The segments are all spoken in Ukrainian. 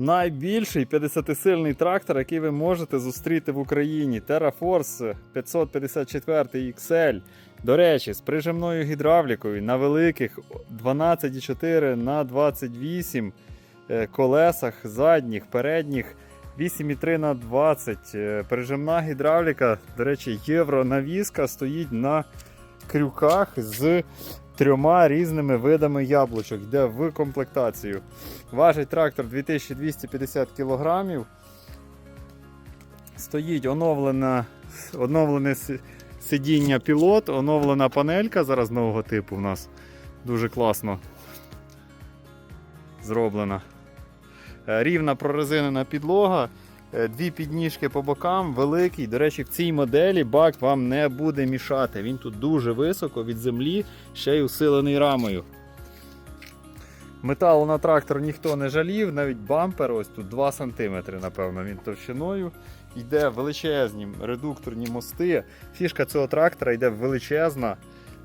Найбільший 50-сильний трактор, який ви можете зустріти в Україні. TerraForce 554 XL. До речі, з прижимною гідравлікою на великих 12,4 на 28 е, колесах задніх, передніх 8,3 на 20. Е, Прижимна гідравліка, до речі, євронавіска стоїть на крюках з трьома різними видами яблучок. Йде в комплектацію. Важить трактор 2250 кг. Стоїть оновлена, оновлене сидіння пілот, оновлена панелька зараз нового типу в нас. Дуже класно зроблена. Е, Рівна прорезинена підлога, дві підніжки по бокам, великий. До речі, в цій моделі бак вам не буде мішати. Він тут дуже високо від землі, ще й усилений рамою. Металу на трактор ніхто не жалів, навіть бампер ось тут 2 см, напевно, він товщиною. Йде величезні редукторні мости. Фішка цього трактора йде величезна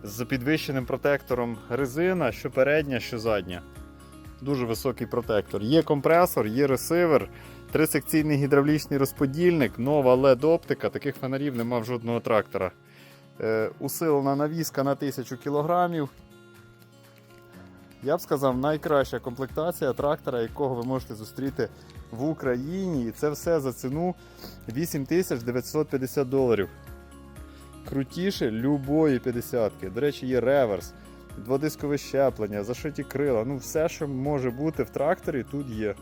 з підвищеним протектором резина, що передня, що задня. Дуже високий протектор. Є компресор, є ресивер, трисекційний гідравлічний розподільник, нова LED-оптика. Таких фонарів нема в жодного трактора. Е, усилена навіска на 1000 кг. Я б сказав, найкраща комплектація трактора, якого ви можете зустріти в Україні. І це все за ціну 8950 доларів. Крутіше любої 50-ки. До речі, є реверс, дводискове щеплення, зашиті крила. Ну, все, що може бути в тракторі, тут є.